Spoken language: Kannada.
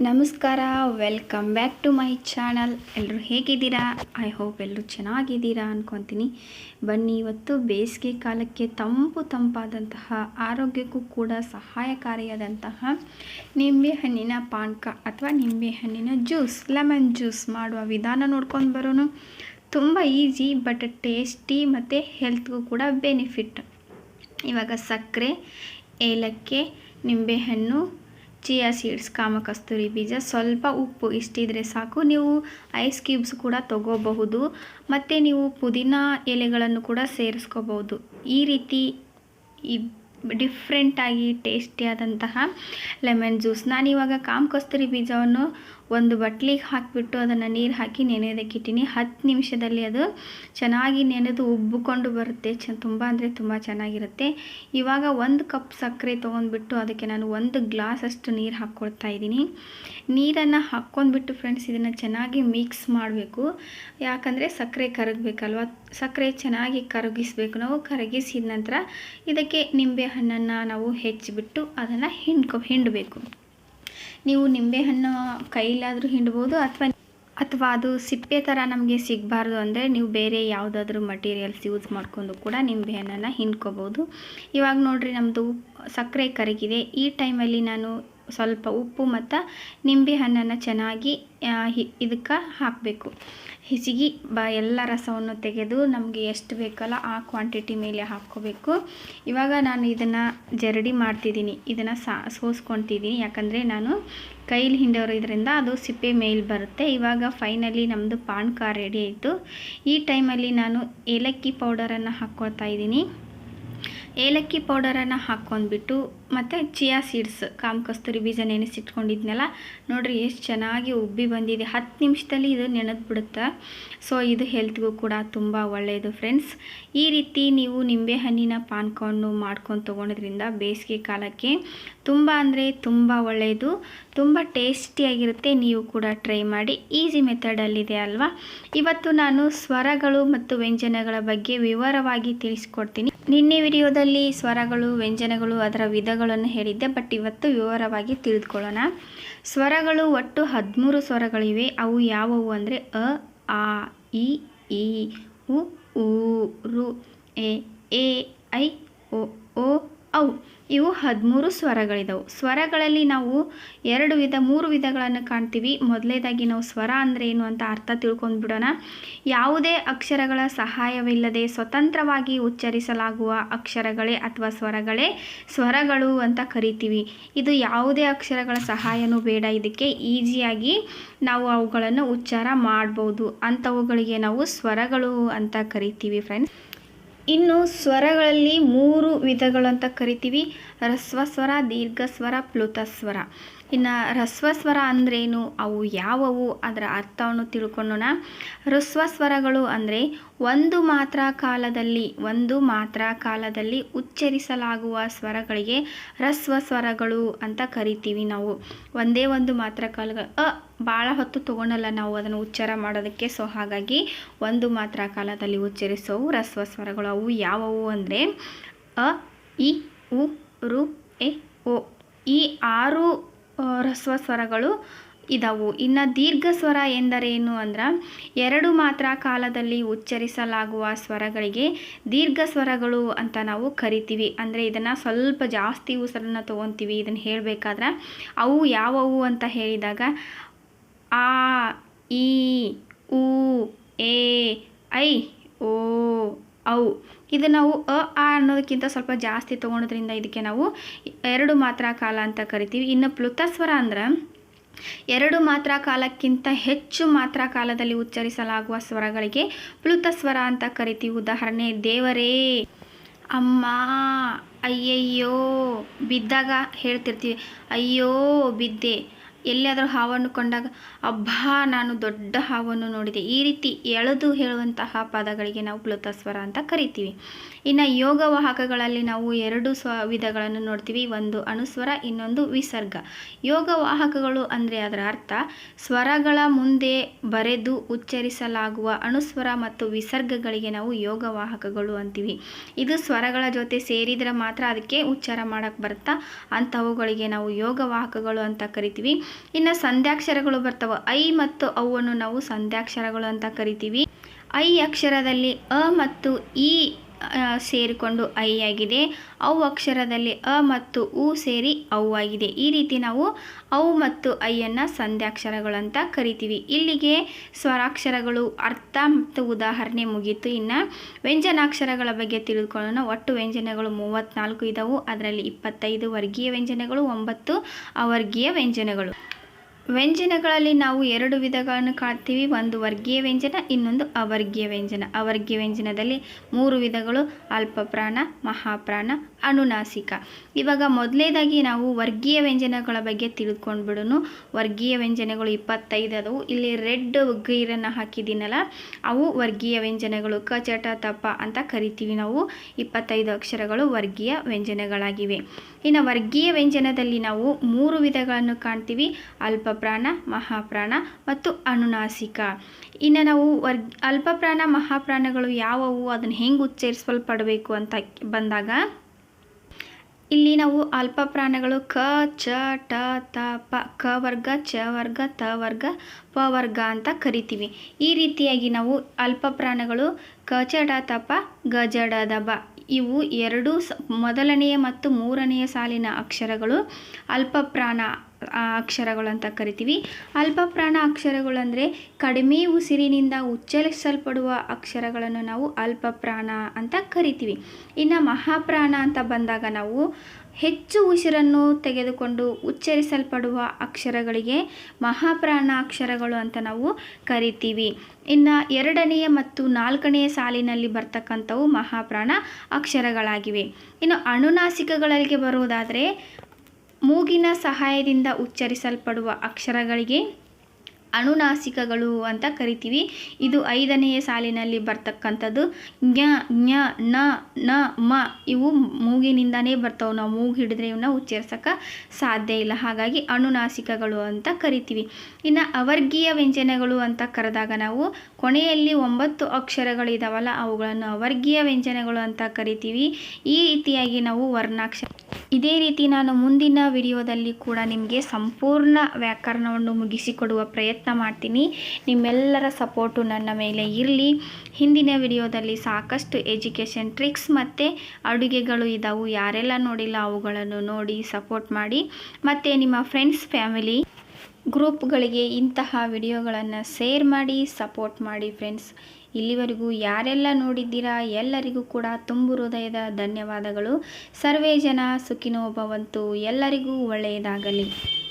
ನಮಸ್ಕಾರ welcome back to my channel ಎಲ್ಲರೂ ಹೇಗಿದ್ದೀರಾ? ಐ ಹೋಪ್ ಎಲ್ಲರೂ ಚೆನ್ನಾಗಿದ್ದೀರಾ ಅಂದ್ಕೊತೀನಿ ಬನ್ನಿ, ಇವತ್ತು ಬೇಸಿಗೆ ಕಾಲಕ್ಕೆ ತಂಪು ತಂಪಾದಂತಹ, ಆರೋಗ್ಯಕ್ಕೂ ಕೂಡ ಸಹಾಯಕಾರಿಯಾದಂತಹ ನಿಂಬೆ ಹಣ್ಣಿನ ಪಾನಕ ಅಥವಾ ನಿಂಬೆ ಹಣ್ಣಿನ ಜ್ಯೂಸ್ ಲೆಮನ್ ಜ್ಯೂಸ್ ಮಾಡುವ ವಿಧಾನ ನೋಡ್ಕೊಂಡು ಬರೋನು ತುಂಬ ಈಸಿ ಬಟ್ ಟೇಸ್ಟಿ ಮತ್ತು ಹೆಲ್ತ್ಗೂ ಕೂಡ ಬೆನಿಫಿಟ್ ಇವಾಗ ಸಕ್ಕರೆ, ಏಲಕ್ಕಿ ನಿಂಬೆಹಣ್ಣು ಚಿಯಾ ಸೀಡ್ಸ್ ಕಾಮಕಸ್ತೂರಿ ಬೀಜ, ಸ್ವಲ್ಪ ಉಪ್ಪು ಇಷ್ಟಿದ್ರೆ ಸಾಕು. ನೀವು ಐಸ್ ಕ್ಯೂಬ್ಸ್ ಕೂಡ ತಗೋಬಹುದು. ಮತ್ತು ನೀವು ಪುದೀನ ಎಲೆಗಳನ್ನು ಕೂಡ ಸೇರಿಸ್ಕೋಬಹುದು. ಈ ರೀತಿ ಈ ಡಿಫ್ರೆಂಟಾಗಿ ಟೇಸ್ಟಿಯಾದಂತಹ ಲೆಮನ್ ಜ್ಯೂಸ್ ನಾನಿವಾಗ ಕಾಮ ಕಸ್ತೂರಿ ಬೀಜವನ್ನು ಒಂದು ಬಟ್ಲಿಗೆ ಹಾಕಿಬಿಟ್ಟು ಅದನ್ನು ನೀರು ಹಾಕಿ ನೆನೆಯೋದಕ್ಕೆ ಇಟ್ಟಿನಿ. ಹತ್ತು ನಿಮಿಷದಲ್ಲಿ ಅದು ಚೆನ್ನಾಗಿ ನೆನೆದು ಉಬ್ಬಿಕೊಂಡು ಬರುತ್ತೆ. ಚ, ತುಂಬ ಅಂದರೆ ತುಂಬ ಚೆನ್ನಾಗಿರುತ್ತೆ. ಇವಾಗ ಒಂದು ಕಪ್ ಸಕ್ಕರೆ ತೊಗೊಂಡ್ಬಿಟ್ಟು ಅದಕ್ಕೆ ನಾನು ಒಂದು ಗ್ಲಾಸ್ ಅಷ್ಟು ನೀರು ಹಾಕ್ಕೊಳ್ತಾ ಇದ್ದೀನಿ. ನೀರನ್ನು ಹಾಕ್ಕೊಂಡ್ಬಿಟ್ಟು ಫ್ರೆಂಡ್ಸ್, ಇದನ್ನು ಚೆನ್ನಾಗಿ ಮಿಕ್ಸ್ ಮಾಡಬೇಕು. ಯಾಕಂದರೆ ಸಕ್ಕರೆ ಕರಗಬೇಕಲ್ವ? ಸಕ್ಕರೆ ಚೆನ್ನಾಗಿ ಕರಗಿಸ್ಬೇಕು. ನಾವು ಕರಗಿಸಿದ ನಂತರ ಇದಕ್ಕೆ ನಿಂಬೆ ಹಣ್ಣನ್ನು ನಾವು ಹೆಚ್ಚಿಬಿಟ್ಟು ಅದನ್ನು ಹಿಂಡ್ಕೊ, ಹಿಂಡಬೇಕು. ನೀವು ನಿಂಬೆಹಣ್ಣು ಕೈಲಾದರೂ ಹಿಂಡ್ಬೋದು ಅಥವಾ ಅಥವಾ ಅದು ಸಿಪ್ಪೆ ಥರ ನಮಗೆ ಸಿಗಬಾರ್ದು ಅಂದರೆ ನೀವು ಬೇರೆ ಯಾವುದಾದ್ರೂ ಮಟೀರಿಯಲ್ಸ್ ಯೂಸ್ ಮಾಡ್ಕೊಂಡು ಕೂಡ ನಿಂಬೆಹಣ್ಣನ್ನು ಹಿಂಡ್ಕೋಬೋದು. ಇವಾಗ ನೋಡಿರಿ ನಮ್ಮದು ಸಕ್ಕರೆ ಕರಗಿದೆ. ಈ ಟೈಮಲ್ಲಿ ನಾನು ಸ್ವಲ್ಪ ಉಪ್ಪು ಮತ್ತು ನಿಂಬೆ ಹಣ್ಣನ್ನು ಚೆನ್ನಾಗಿ ಇದಕ್ಕೆ ಹಾಕಬೇಕು. ಹಿಸಿಗಿ ಬ, ಎಲ್ಲ ರಸವನ್ನು ತೆಗೆದು ನಮಗೆ ಎಷ್ಟು ಬೇಕಲ್ಲ ಆ ಕ್ವಾಂಟಿಟಿ ಮೇಲೆ ಹಾಕ್ಕೋಬೇಕು. ಇವಾಗ ನಾನು ಇದನ್ನು ಜರಡಿ ಮಾಡ್ತಿದ್ದೀನಿ. ಇದನ್ನು ಸಾ, ಸೋಸ್ಕೊತಿದ್ದೀನಿ. ಯಾಕಂದರೆ ನಾನು ಕೈಲಿ ಹಿಂಡೋರು ಇದರಿಂದ ಅದು ಸಿಪ್ಪೆ ಮೇಲೆ ಬರುತ್ತೆ. ಇವಾಗ ಫೈನಲಿ ನಮ್ಮದು ಪಾನ್ಕ ರೆಡಿ ಆಯಿತು. ಈ ಟೈಮಲ್ಲಿ ನಾನು ಏಲಕ್ಕಿ ಪೌಡರನ್ನು ಹಾಕ್ಕೊಳ್ತಾ ಇದ್ದೀನಿ. ಏಲಕ್ಕಿ ಪೌಡರನ್ನು ಹಾಕ್ಕೊಂಡ್ಬಿಟ್ಟು ಮತ್ತು ಚಿಯಾ ಸೀಡ್ಸ್, ಕಾಮ್ ಕಸ್ತೂರಿ ಬೀಜ ನೆನೆಸಿಟ್ಕೊಂಡಿದ್ನಲ್ಲ, ನೋಡಿರಿ ಎಷ್ಟು ಚೆನ್ನಾಗಿ ಉಬ್ಬಿ ಬಂದಿದೆ. ಹತ್ತು ನಿಮಿಷದಲ್ಲಿ ಇದು ನೆನೆದು ಬಿಡುತ್ತೆ ಸೊ ಇದು ಹೆಲ್ತ್ಗೂ ಕೂಡ ತುಂಬ ಒಳ್ಳೆಯದು ಫ್ರೆಂಡ್ಸ್ ಈ ರೀತಿ ನೀವು ನಿಂಬೆಹಣ್ಣಿನ ಪಾನಕವನ್ನು ಮಾಡ್ಕೊಂಡು ತೊಗೊಳೋದ್ರಿಂದ ಬೇಸಿಗೆ ಕಾಲಕ್ಕೆ ತುಂಬ ಅಂದರೆ ತುಂಬ ಒಳ್ಳೆಯದು ತುಂಬ ಟೇಸ್ಟಿಯಾಗಿರುತ್ತೆ, ನೀವು ಕೂಡ ಟ್ರೈ ಮಾಡಿ. ಈಸಿ ಮೆಥಡಲ್ಲಿದೆ ಅಲ್ವಾ? ಇವತ್ತು ನಾನು ಸ್ವರಗಳು ಮತ್ತು ವ್ಯಂಜನಗಳ ಬಗ್ಗೆ ವಿವರವಾಗಿ ತಿಳಿಸ್ಕೊಡ್ತೀನಿ. ನಿನ್ನೆ ವಿಡಿಯೋದಲ್ಲಿ ಸ್ವರಗಳು, ವ್ಯಂಜನಗಳು, ಅದರ ವಿಧಗಳನ್ನು ಹೇಳಿದ್ದೆ ಬಟ್ ಇವತ್ತು ವಿವರವಾಗಿ ತಿಳಿದುಕೊಳ್ಳೋಣ. ಸ್ವರಗಳು ಒಟ್ಟು ಹದಿಮೂರು ಸ್ವರಗಳಿವೆ. ಅವು ಯಾವುವು ಅಂದರೆ ಅ, ಆ, ಇ, ಈ, ಉ ಊ ರು, ಎ ಎ, ಐ ಒ ಓ ಔ, ಇವು ಹದಿಮೂರು ಸ್ವರಗಳಿದವು. ಸ್ವರಗಳಲ್ಲಿ ನಾವು ಎರಡು ವಿಧ, ಮೂರು ವಿಧಗಳನ್ನು ಕಾಣ್ತೀವಿ. ಮೊದಲೇದಾಗಿ ನಾವು ಸ್ವರ ಅಂದರೆ ಏನು ಅಂತ ಅರ್ಥ ತಿಳ್ಕೊಂಡ್ಬಿಡೋಣ ಯಾವುದೇ ಅಕ್ಷರಗಳ ಸಹಾಯವಿಲ್ಲದೆ ಸ್ವತಂತ್ರವಾಗಿ ಉಚ್ಚರಿಸಲಾಗುವ ಅಕ್ಷರಗಳೇ ಅಥವಾ ಸ್ವರಗಳೇ ಸ್ವರಗಳು ಅಂತ ಕರಿತೀವಿ. ಇದು ಯಾವುದೇ ಅಕ್ಷರಗಳ ಸಹಾಯನೂ ಬೇಡ. ಇದಕ್ಕೆ ಈಸಿಯಾಗಿ ನಾವು ಅವುಗಳನ್ನು ಉಚ್ಚಾರ ಮಾಡ್ಬೋದು. ಅಂಥವುಗಳಿಗೆ ನಾವು ಸ್ವರಗಳು ಅಂತ ಕರಿತೀವಿ ಫ್ರೆಂಡ್ಸ್ ಇನ್ನು ಸ್ವರಗಳಲ್ಲಿ ಮೂರು ವಿಧಗಳು ಅಂತ ಕರಿತೀವಿ ರಸ್ವಸ್ವರ ದೀರ್ಘಸ್ವರ ಪ್ಲುತಸ್ವರ ಇನ್ನು ಹ್ರಸ್ವಸ್ವರ ಅಂದ್ರೇನು? ಅವು ಯಾವವು? ಅದರ ಅರ್ಥವನ್ನು ತಿಳ್ಕೊಳ್ಳೋಣ ಸ್ವರಗಳು ಅಂದರೆ ಒಂದು ಮಾತ್ರ ಕಾಲದಲ್ಲಿ, ಒಂದು ಮಾತ್ರ ಕಾಲದಲ್ಲಿ ಉಚ್ಚರಿಸಲಾಗುವ ಸ್ವರಗಳಿಗೆ ರಸ್ವ ಸ್ವರಗಳು ಅಂತ ಕರಿತೀವಿ ನಾವು. ಒಂದೇ ಒಂದು ಮಾತ್ರ ಕಾಲಗಳು ಅ ಭಾಳ ಹೊತ್ತು ತಗೊಳಲ್ಲ ನಾವು ಅದನ್ನು ಉಚ್ಚಾರ ಮಾಡೋದಕ್ಕೆ. ಸೊ, ಹಾಗಾಗಿ ಒಂದು ಮಾತ್ರ ಕಾಲದಲ್ಲಿ ಉಚ್ಚರಿಸೋವು ರಸ್ವ ಸ್ವರಗಳು ಅವು ಯಾವುವು ಅಂದರೆ, ಅ, ಇ, ಉ, ರು, ಎ, ಓ. ಈ ಆರು ರಸ್ವ ಸ್ವರಗಳು ಇದಾವು. ಇನ್ನು ದೀರ್ಘ ಸ್ವರ ಎಂದರೇನು ಅಂದ್ರೆ, ಎರಡು ಮಾತ್ರ ಕಾಲದಲ್ಲಿ ಉಚ್ಚರಿಸಲಾಗುವ ಸ್ವರಗಳಿಗೆ ದೀರ್ಘ ಸ್ವರಗಳು ಅಂತ ನಾವು ಕರಿತೀವಿ. ಅಂದರೆ ಇದನ್ನು ಸ್ವಲ್ಪ ಜಾಸ್ತಿ ಉಸಿರನ್ನು ತೊಗೊತೀವಿ, ಇದನ್ನು ಹೇಳಬೇಕಾದ್ರೆ, ಅವು ಯಾವವು ಅಂತ ಹೇಳಿದಾಗ, ಆ ಇ ಉ, ಎ, ಐ, ಓ ಔ ಇದು ನಾವು ಅ, ಆ ಅನ್ನೋದಕ್ಕಿಂತ ಸ್ವಲ್ಪ ಜಾಸ್ತಿ ತೊಗೊಳೋದ್ರಿಂದ ಇದಕ್ಕೆ ನಾವು ಎರಡು ಮಾತ್ರ ಕಾಲ ಅಂತ ಕರಿತೀವಿ. ಇನ್ನು ಪ್ಲುತಸ್ವರ ಅಂದ್ರೆ ಎರಡು ಮಾತ್ರ ಕಾಲಕ್ಕಿಂತ ಹೆಚ್ಚು ಮಾತ್ರ ಕಾಲದಲ್ಲಿ ಉಚ್ಚರಿಸಲಾಗುವ ಸ್ವರಗಳಿಗೆ ಪ್ಲುತಸ್ವರ ಅಂತ ಕರಿತೀವಿ. ಉದಾಹರಣೆ, ದೇವರೇ, ಅಮ್ಮ, ಅಯ್ಯಯ್ಯೋ, ಬಿದ್ದಾಗ ಹೇಳ್ತಿರ್ತೀವಿ. ಅಯ್ಯೋ, ಬಿದ್ದೆ. ಎಲ್ಲಿಯಾದರೂ ಹಾವನ್ನು ಕೊಂಡಾಗ, ಅಬ್ಬಾ, ನಾನು ದೊಡ್ಡ ಹಾವನ್ನು ನೋಡಿದೆ. ಈ ರೀತಿ ಎಳೆದು ಹೇಳುವಂತಹ ಪದಗಳಿಗೆ ನಾವು ಪ್ಲುತಸ್ವರ ಅಂತ ಕರಿತೀವಿ. ಇನ್ನು ಯೋಗವಾಹಕಗಳಲ್ಲಿ ನಾವು ಎರಡು ಸ್ವ ವಿಧಗಳನ್ನು ನೋಡ್ತೀವಿ. ಒಂದು ಅನುಸ್ವರ ಇನ್ನೊಂದು ವಿಸರ್ಗ. ಯೋಗವಾಹಕಗಳು ಅಂದರೆ ಅದರ ಅರ್ಥ, ಸ್ವರಗಳ ಮುಂದೆ ಬರೆದು ಉಚ್ಚರಿಸಲಾಗುವ ಅನುಸ್ವರ ಮತ್ತು ವಿಸರ್ಗಗಳಿಗೆ ನಾವು ಯೋಗವಾಹಕಗಳು ಅಂತೀವಿ. ಇದು ಸ್ವರಗಳ ಜೊತೆ ಸೇರಿದರೆ ಮಾತ್ರ ಅದಕ್ಕೆ ಉಚ್ಚಾರ ಮಾಡೋಕ್ಕೆ ಬರುತ್ತಾ? ಅಂಥವುಗಳಿಗೆ ನಾವು ಯೋಗವಾಹಕಗಳು ಅಂತ ಕರಿತೀವಿ. ಇನ್ನು ಸಂಧ್ಯಾಕ್ಷರಗಳು ಬರ್ತವೆ. ಐ ಮತ್ತು ಅವನ್ನು ನಾವು ಸಂಧ್ಯಾಕ್ಷರಗಳು ಅಂತ ಕರಿತೀವಿ. ಐ ಅಕ್ಷರದಲ್ಲಿ ಅ ಮತ್ತು ಇ ಸೇರಿಕೊಂಡು ಐ ಆಗಿದೆ. ಔ ಅಕ್ಷರದಲ್ಲಿ ಅ ಮತ್ತು ಉ ಸೇರಿ ಔ ಆಗಿದೆ. ಈ ರೀತಿ ನಾವು ಔ ಮತ್ತು ಐಯನ್ನು ಸಂಧ್ಯಾಕ್ಷರಗಳು ಅಂತ ಕರಿತೀವಿ. ಇಲ್ಲಿಗೆ ಸ್ವರಾಕ್ಷರಗಳು ಅರ್ಥ ಮತ್ತು ಉದಾಹರಣೆ ಮುಗೀತು. ಇನ್ನು ವ್ಯಂಜನಾಕ್ಷರಗಳ ಬಗ್ಗೆ ತಿಳಿದುಕೊಳ್ಳೋಣ. ಒಟ್ಟು ವ್ಯಂಜನಗಳು ಮೂವತ್ತ್ನಾಲ್ಕು ಇದ್ದವು ಅದರಲ್ಲಿ ಇಪ್ಪತ್ತೈದು ವರ್ಗೀಯ ವ್ಯಂಜನಗಳು, ಒಂಬತ್ತು ಅವರ್ಗೀಯ ವ್ಯಂಜನಗಳು. ವ್ಯಂಜನಗಳಲ್ಲಿ ನಾವು ಎರಡು ವಿಧಗಳನ್ನು ಕಾಣ್ತೀವಿ. ಒಂದು ವರ್ಗೀಯ ವ್ಯಂಜನ, ಇನ್ನೊಂದು ಅವರ್ಗೀಯ ವ್ಯಂಜನ. ಅವರ್ಗೀಯ ವ್ಯಂಜನದಲ್ಲಿ ಮೂರು ವಿಧಗಳು, ಅಲ್ಪಪ್ರಾಣ, ಮಹಾಪ್ರಾಣ ಅನುನಾಸಿಕ. ಇವಾಗ ಮೊದಲನೇದಾಗಿ ನಾವು ವರ್ಗೀಯ ವ್ಯಂಜನಗಳ ಬಗ್ಗೆ ತಿಳ್ಕೊಂಡ್ಬಿಡೋಣ ವರ್ಗೀಯ ವ್ಯಂಜನಗಳು ಇಪ್ಪತ್ತೈದು ಅದವು. ಇಲ್ಲಿ ರೆಡ್ ಗೈರನ್ನು ಹಾಕಿದ್ದೀನಲ್ಲ, ಅವು ವರ್ಗೀಯ ವ್ಯಂಜನಗಳು. ಕ ಚಟ ತಪ ಅಂತ ಕರಿತೀವಿ ನಾವು. ಇಪ್ಪತ್ತೈದು ಅಕ್ಷರಗಳು ವರ್ಗೀಯ ವ್ಯಂಜನಗಳಾಗಿವೆ. ಇನ್ನು ವರ್ಗೀಯ ವ್ಯಂಜನದಲ್ಲಿ ನಾವು ಮೂರು ವಿಧಗಳನ್ನು ಕಾಣ್ತೀವಿ. ಅಲ್ಪಪ್ರಾಣ, ಮಹಾಪ್ರಾಣ ಮತ್ತು ಅನುನಾಸಿಕ. ಇನ್ನು ನಾವು ವರ್ ಅಲ್ಪಪ್ರಾಣ, ಮಹಾಪ್ರಾಣಗಳು ಯಾವುವು? ಅದನ್ನು ಹೆಂಗೆ ಉಚ್ಚರಿಸಲ್ಪಡಬೇಕು ಅಂತ ಬಂದಾಗ ಇಲ್ಲಿ ನಾವು ಅಲ್ಪ ಪ್ರಾಣಗಳು ಕ, ಚ, ಟ, ತ, ಪ, ಕ ವರ್ಗ, ಚ ವರ್ಗ, ತ ವರ್ಗ, ಪ ವರ್ಗ ಅಂತ ಕರಿತೀವಿ. ಈ ರೀತಿಯಾಗಿ ನಾವು ಅಲ್ಪ ಪ್ರಾಣಗಳು ಕ, ಚ, ಡ, ತ, ಪ, ಗ, ಜ, ಡ, ದ, ಬ ಇವು ಎರಡು ಸ, ಮೊದಲನೆಯ ಮತ್ತು ಮೂರನೆಯ ಸಾಲಿನ ಅಕ್ಷರಗಳು ಅಲ್ಪ ಪ್ರಾಣ ಅಕ್ಷರಗಳು ಅಂತ ಕರಿತೀವಿ. ಅಲ್ಪಪ್ರಾಣ ಪ್ರಾಣ ಅಕ್ಷರಗಳು ಕಡಿಮೆ ಉಸಿರಿನಿಂದ ಉಚ್ಚರಿಸಲ್ಪಡುವ ಅಕ್ಷರಗಳನ್ನು ನಾವು ಅಲ್ಪಪ್ರಾಣ ಅಂತ ಕರಿತೀವಿ. ಇನ್ನು ಮಹಾಪ್ರಾಣ ಅಂತ ಬಂದಾಗ ನಾವು ಹೆಚ್ಚು ಉಸಿರನ್ನು ತೆಗೆದುಕೊಂಡು ಉಚ್ಚರಿಸಲ್ಪಡುವ ಅಕ್ಷರಗಳಿಗೆ ಮಹಾಪ್ರಾಣ ಅಕ್ಷರಗಳು ಅಂತ ನಾವು ಕರಿತೀವಿ. ಇನ್ನು ಎರಡನೆಯ ಮತ್ತು ನಾಲ್ಕನೆಯ ಸಾಲಿನಲ್ಲಿ ಬರ್ತಕ್ಕಂಥವು ಮಹಾಪ್ರಾಣ ಅಕ್ಷರಗಳಾಗಿವೆ. ಇನ್ನು ಅನುನಾಸಿಕಗಳಿಗೆ ಬರುವುದಾದರೆ ಮೂಗಿನ ಸಹಾಯದಿಂದ ಉಚ್ಚರಿಸಲ್ಪಡುವ ಅಕ್ಷರಗಳಿಗೆ ಅನುನಾಸಿಕಗಳು ಅಂತ ಕರಿತೀವಿ. ಇದು ಐದನೆಯ ಸಾಲಿನಲ್ಲಿ ಬರ್ತಕ್ಕಂಥದ್ದು. ಜ್ಞ ಜ್ಞ ನ ನ, ಮ ಇವು ಮೂಗಿನಿಂದನೇ ಬರ್ತಾವೆ. ನಾವು ಮೂಗು ಹಿಡಿದ್ರೆ ಇವನ್ನ ಉಚ್ಚರಿಸೋಕ್ಕೆ ಸಾಧ್ಯ ಇಲ್ಲ. ಹಾಗಾಗಿ ಅನುನಾಸಿಕಗಳು ಅಂತ ಕರಿತೀವಿ. ಇನ್ನು ಅವರ್ಗೀಯ ವ್ಯಂಜನಗಳು ಅಂತ ಕರೆದಾಗ ನಾವು ಕೊನೆಯಲ್ಲಿ ಒಂಬತ್ತು ಅಕ್ಷರಗಳಿದಾವಲ್ಲ ಅವುಗಳನ್ನು ಅವರ್ಗೀಯ ವ್ಯಂಜನಗಳು ಅಂತ ಕರಿತೀವಿ. ಈ ರೀತಿಯಾಗಿ ನಾವು ವರ್ಣಾಕ್ಷರ ಇದೇ ರೀತಿ ನಾನು ಮುಂದಿನ ವಿಡಿಯೋದಲ್ಲಿ ಕೂಡ ನಿಮಗೆ ಸಂಪೂರ್ಣ ವ್ಯಾಕರಣವನ್ನು ಮುಗಿಸಿಕೊಡುವ ಪ್ರಯತ್ನ ಮಾಡ್ತೀನಿ. ನಿಮ್ಮೆಲ್ಲರ ಸಪೋರ್ಟು ನನ್ನ ಮೇಲೆ ಇರಲಿ. ಹಿಂದಿನ ವಿಡಿಯೋದಲ್ಲಿ ಸಾಕಷ್ಟು ಎಜುಕೇಷನ್ ಟ್ರಿಕ್ಸ್ ಮತ್ತು ಅಡುಗೆಗಳು ಇದ್ದಾವು ಯಾರೆಲ್ಲ ನೋಡಿಲ್ಲ ಅವುಗಳನ್ನು ನೋಡಿ ಸಪೋರ್ಟ್ ಮಾಡಿ. ಮತ್ತು ನಿಮ್ಮ ಫ್ರೆಂಡ್ಸ್, ಫ್ಯಾಮಿಲಿ ಗ್ರೂಪ್ಗಳಿಗೆ ಇಂತಹ ವಿಡಿಯೋಗಳನ್ನು ಶೇರ್ ಮಾಡಿ, ಸಪೋರ್ಟ್ ಮಾಡಿ ಫ್ರೆಂಡ್ಸ್. ಇಲ್ಲಿವರೆಗೂ ಯಾರೆಲ್ಲ ನೋಡಿದ್ದೀರಾ ಎಲ್ಲರಿಗೂ ಕೂಡ ತುಂಬು ಹೃದಯದ ಧನ್ಯವಾದಗಳು. ಸರ್ವೇ ಜನ ಸುಖಿನೋ ಎಲ್ಲರಿಗೂ ಒಳ್ಳೆಯದಾಗಲಿ.